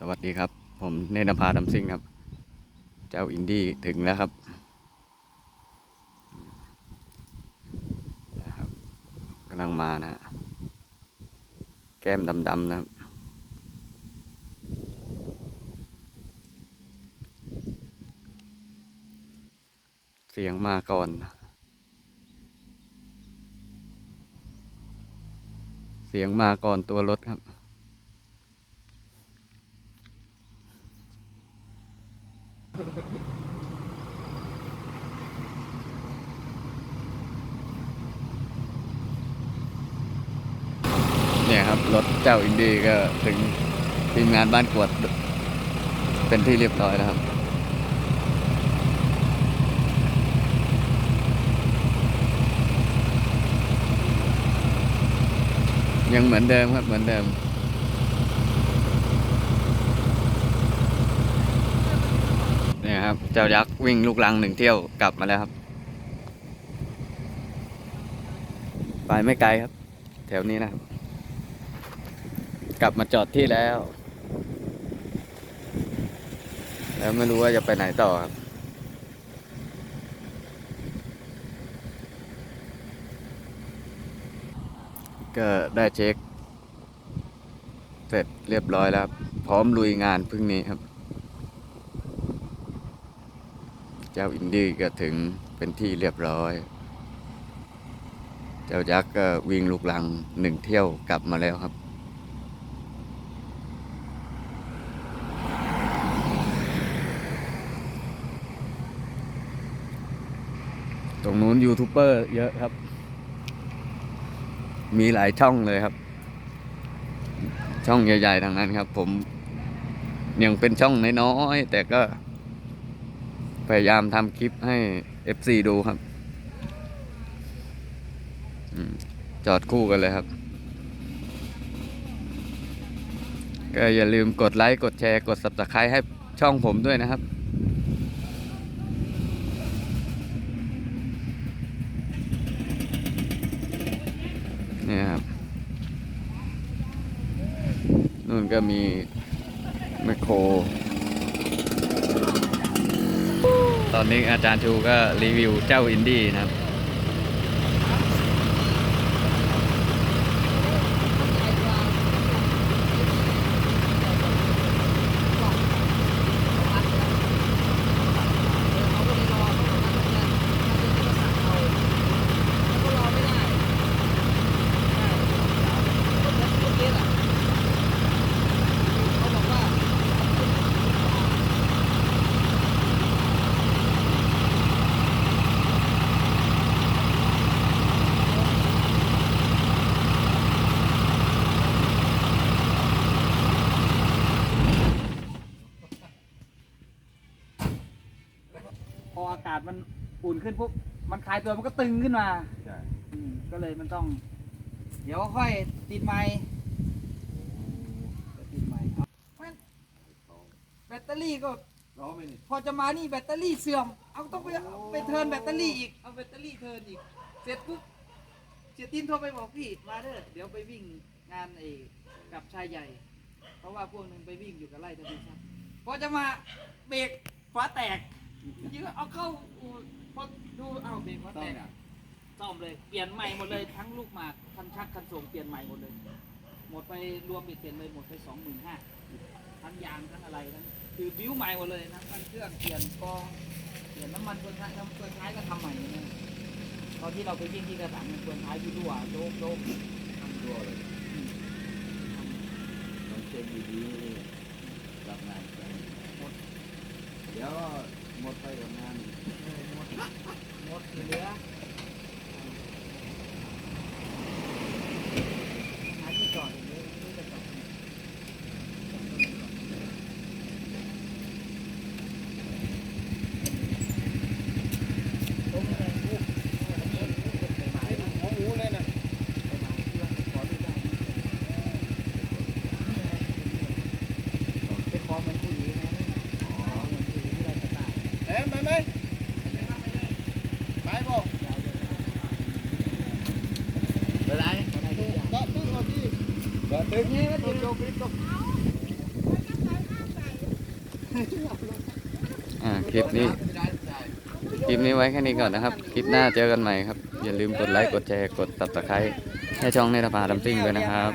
สวัสดีครับ ผมเนนภาดำซิงครับ เจ้าอินดี้ถึงแล้วครับนะครับกำลังมานะฮะแก้มดำๆนะครับ เสียงมาก่อนเสียงมาก่อนตัวรถครับ เนี่ยค รถเจ้าอินดี้ก็ถึงทีมงานบ้านกวด เป็นที่เรียบร้อยแล้วครับ ยังเหมือนเดิมครับเหมือนเดิมเนี่ยครับ เจ้ายักษ์วิ่งลูกลังหนึ่งเที่ยวกลับมาแล้วครับ ไปไม่ไกลครับ แถวนี้นะครับ กลับมาจอดที่แล้ว แล้วไม่รู้ว่าจะไปไหนต่อครับก็ได้เช็ค เสร็จเรียบร้อยแล้ว พร้อมลุยงานพรุ่งนี้ครับ เจ้าอินดี้ก็ถึงเป็นที่เรียบร้อย เจ้ายักษ์ก็วิ่งลูกลังหนึ่งเที่ยวกลับมาแล้วครับ ตรงนู้นยูทูบเบอร์เยอะครับ มีหลายช่องเลยครับ ช่องใหญ่ๆทางนั้นครับ ผมยังเป็นช่องน้อยๆแต่ก็ พยายามทำคลิปให้ FC ดูครับจอดคู่กันเลยครับ ก็อย่าลืมกดไลค์ กดแชร์ กด Subscribe ให้ช่องผมด้วยนะครับ นี่ครับนู่นก็มีแมคโคร ตอนนี้อาจารย์ชูก็รีวิวเจ้าอินดี้นะครับ ออากาศมันอุ่นขึ้นปุ๊บมันคลายตัวมันก็ตึงขึ้นมาใช่อืมก็เลยมันต้อง เดี๋ยวค่อยติดไม้ติดไม้ครับเพราะฉะนั้นแบตเตอรี่ก็ ร้องไหมนี่พอจะมานี่แบตเตอรี่เสื่อม เอาต้องไปเอาไปเทิร์นแบตเตอรี่อีก เอาแบตเตอรี่เทิร์นอีก เสร็จปุ๊บเสียตินโทรไปบอกพี่มาเด้อ เดี๋ยวไปวิ่งงานไอ้กับชายใหญ่ เพราะว่าพวกหนึงไปวิ่งอยู่กับไล่ทะเบียนครับพอจะมาเบรกฟ้าแตก ยิงเอาเข้าอู่พอดูเอาเบรกฟ้าต้อแตงกอะซ่อมเลยเปลี่ยนใหม่หมดเลยทั้งลูกหมากคันชักคันส่งเปลี่ยนใหม่หมดเลย หมดไปรวมเบ็ดเสร็จเลยหมดไปสองหมื่นห้าทั้งยางทั้งอะไรทั้งคือบิ้วใหม่หมดเลยทั้งมันเครื่องเปลี่ยนกองเปลี่ยนน้ำมันเฟืองท้ายน้ำเฟืองท้ายก็ทำใหม่หมดเลยตอนที่เราไปวิ่งที่กระสังเนี่ยเฟืองท้ายที่รั่วโจ๊กโจ๊กทำตัวเลยต้องเช็คดีๆรับงานกันหมดเดี๋ยว หมดไปกับงานหมดหมดเหลือหาที่จอดอย่างนี้ไม่จะจอด ผมเนี่ยลูกอันนี้ลูกเป็นใบไม้นะ หัวหมูเลยนะ ใบไม้ที่ว่าขอดูได้เป็นของเหมือนผู้หญิงนะอ๋อเหมือนผู้หญิงที่เราจะตาย เอ็มไปไหมไปบอก ยาวเลยนะ ไปไหน ขอได้ทุกอย่าง ก็ตึ้งเอาที่ก็ตึ้ง นี่ก็ ตั ติ ว ด โจกริกก็ อ่าคลิปนี้ คลิปนี้ไว้แค่นี้ก่อนนะครับ คลิปหน้าเจอกันใหม่ครับ อย่าลืมกดไลค์ กดแชร์ กด subscribe ให้ช่องในตาพาดัมซิ่งด้วยนะครับ